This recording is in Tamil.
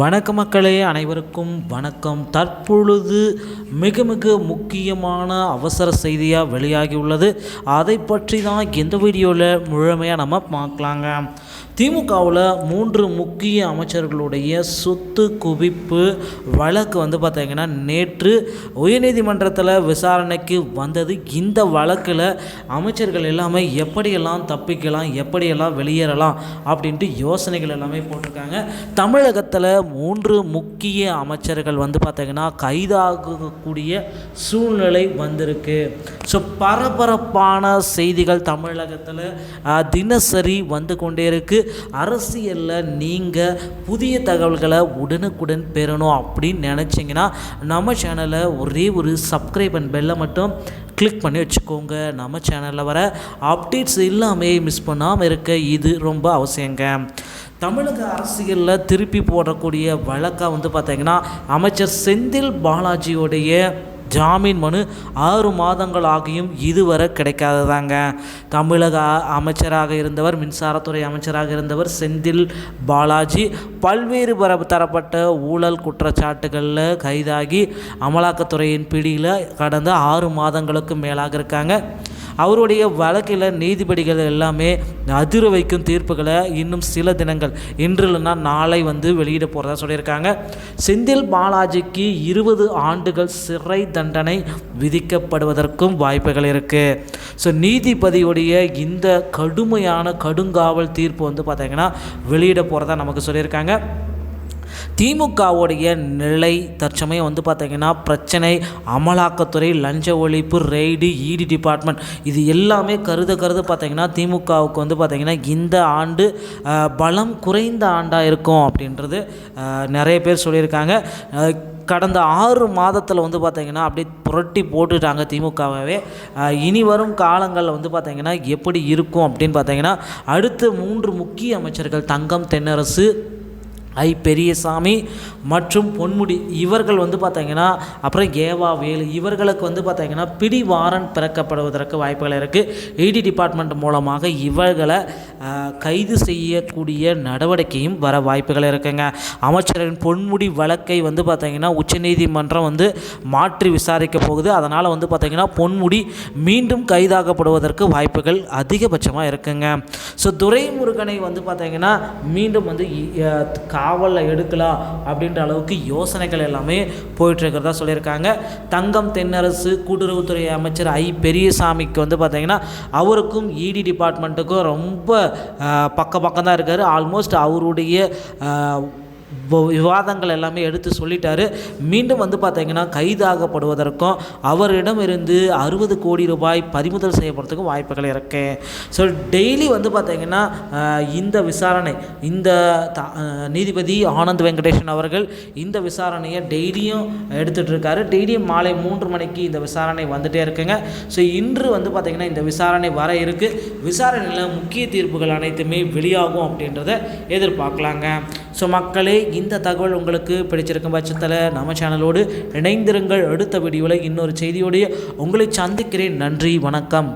வணக்க மக்களே அனைவருக்கும் வணக்கம். தற்பொழுது மிக மிக முக்கியமான அவசர செய்தியாக வெளியாகியுள்ளது. அதை பற்றி தான் இந்த வீடியோவில் முழுமையாக நம்ம பார்க்கலாங்க. திமுகவில் மூன்று முக்கிய அமைச்சர்களுடைய சொத்து குவிப்பு வழக்கு வந்து பார்த்திங்கன்னா நேற்று உயர்நீதிமன்றத்தில் விசாரணைக்கு வந்தது. இந்த வழக்கில் அமைச்சர்கள் எல்லாமே எப்படியெல்லாம் தப்பிக்கலாம் எப்படியெல்லாம் வெளியேறலாம் அப்படின்ட்டு யோசனைகள் எல்லாமே போட்டிருக்காங்க. தமிழகத்தில் மூன்று முக்கிய அமைச்சர்கள் வந்து பார்த்திங்கன்னா கைதாகக்கூடிய சூழ்நிலை வந்திருக்கு. ஸோ பரபரப்பான செய்திகள் தமிழகத்தில் தினசரி வந்து கொண்டே இருக்குது அரசியலில் நீங்கள் புதிய தகவல்களை உடனுக்குடன் பெறணும் அப்படின்னு நினச்சிங்கன்னா நம்ம சேனலை ஒரே ஒரு சப்ஸ்கிரைப் அண்ட் பெல்லை மட்டும் கிளிக் பண்ணி வச்சுக்கோங்க. நம்ம சேனலில் வர அப்டேட்ஸ் எல்லாமே மிஸ் பண்ணாமல் இருக்க இது ரொம்ப அவசியங்க. தமிழக அரசியலில் திருப்பி போடக்கூடிய வழக்காக வந்து பார்த்திங்கன்னா அமைச்சர் செந்தில் பாலாஜியோடைய ஜாமீன் மனு ஆறு மாதங்கள் ஆகியும் இதுவரை கிடைக்காததாங்க. தமிழக அமைச்சராக இருந்தவர் மின்சாரத்துறை அமைச்சராக இருந்தவர் செந்தில் பாலாஜி பல்வேறு பர தரப்பட்ட ஊழல் குற்றச்சாட்டுகளில் கைதாகி அமலாக்கத்துறையின் பிடியில் கடந்த ஆறு மாதங்களுக்கு மேலாக இருக்காங்க. அவருடைய வழக்கில் நீதிபதிகள் எல்லாமே அதிர வைக்கும் தீர்ப்புகளை இன்னும் சில தினங்கள் இன்று இல்லைன்னா நாளை வந்து வெளியிட போகிறதா சொல்லியிருக்காங்க. செந்தில் பாலாஜிக்கு இருபது ஆண்டுகள் சிறை தண்டனை விதிக்கப்படுவதற்கும் வாய்ப்புகள் இருக்குது ஸோ நீதிபதியுடைய இந்த கடுமையான கடுங்காவல் தீர்ப்பு வந்து பார்த்திங்கன்னா வெளியிட போகிறதா நமக்கு சொல்லியிருக்காங்க. திமுகவுடைய நிலை தற்சமயம் வந்து பார்த்திங்கன்னா பிரச்சனை அமலாக்கத்துறை லஞ்ச ஒழிப்பு ரெய்டு இடி டிபார்ட்மெண்ட் இது எல்லாமே கருத கருத பார்த்திங்கன்னா திமுகவுக்கு வந்து பார்த்திங்கன்னா இந்த ஆண்டு பலம் குறைந்த ஆண்டாக இருக்கும் அப்படின்றது நிறைய பேர் சொல்லியிருக்காங்க. கடந்த ஆறு மாதத்தில் வந்து பார்த்திங்கன்னா அப்படியே புரட்டி போட்டுட்டாங்க திமுகவே. இனி வரும் காலங்களில் வந்து பார்த்திங்கன்னா எப்படி இருக்கும் அப்படின்னு பார்த்தீங்கன்னா அடுத்த மூன்று முக்கிய அமைச்சர்கள் தங்கம் தென்னரசு ஐ பெரியசாமி மற்றும் பொன்முடி இவர்கள் வந்து பார்த்தீங்கன்னா அப்புறம் கேவா வேலு இவர்களுக்கு வந்து பார்த்தீங்கன்னா பிடி வாரண்ட் பிறக்கப்படுவதற்கு வாய்ப்புகள் இருக்குது இடி டிபார்ட்மெண்ட் மூலமாக இவர்களை கைது செய்யக்கூடிய நடவடிக்கையும் வர வாய்ப்புகள் இருக்குங்க. அமைச்சரின் பொன்முடி வழக்கை வந்து பார்த்தீங்கன்னா உச்சநீதிமன்றம் வந்து மாற்றி விசாரிக்க போகுது. அதனால் வந்து பார்த்தீங்கன்னா பொன்முடி மீண்டும் கைதாகப்படுவதற்கு வாய்ப்புகள் அதிகபட்சமாக இருக்குங்க. ஸோ துரைமுருகனை வந்து பார்த்தீங்கன்னா மீண்டும் வந்து காவலில் எடுக்கலாம் அப்படின்ற அளவுக்கு யோசனைகள் எல்லாமே போயிட்டுருக்கிறதா சொல்லியிருக்காங்க. தங்கம் தென்னரசு கூட்டுறவுத்துறை அமைச்சர் ஐ. பெரியசாமிக்கு வந்து பார்த்தீங்கன்னா அவருக்கும் இடி டிபார்ட்மெண்ட்டுக்கும் ரொம்ப பக்க பக்கம் தான் இருக்கார். ஆல்மோஸ்ட் அவருடைய விவாதங்கள் எல்லாமே எடுத்து சொல்லிட்டாரு. மீண்டும் வந்து பார்த்தீங்கன்னா கைதாகப்படுவதற்கும் அவரிடம் இருந்து அறுபது கோடி ரூபாய் பறிமுதல் செய்யப்படுறதுக்கும் வாய்ப்புகள் இருக்கு. ஸோ டெய்லி வந்து பார்த்தீங்கன்னா இந்த விசாரணை இந்த நீதிபதி ஆனந்த் வெங்கடேஷன் அவர்கள் இந்த விசாரணையை டெய்லியும் எடுத்துகிட்டு இருக்காரு டெய்லியும் மாலை மூன்று மணிக்கு இந்த விசாரணை வந்துகிட்டே இருக்குங்க. ஸோ இன்று வந்து பார்த்தீங்கன்னா இந்த விசாரணை வர இருக்கு. விசாரணையில் முக்கிய தீர்ப்புகள் அனைத்துமே வெளியாகும் அப்படின்றத எதிர்பார்க்கலாங்க. ஸோ மக்களே இந்த தகவல் உங்களுக்கு பிடிச்சிருக்கும் பட்சத்தில் நம்ம சேனலோடு இணைந்திருங்கள். அடுத்த வீடியோவில் இன்னொரு செய்தியோடைய உங்களை சந்திக்கிறேன். நன்றி வணக்கம்.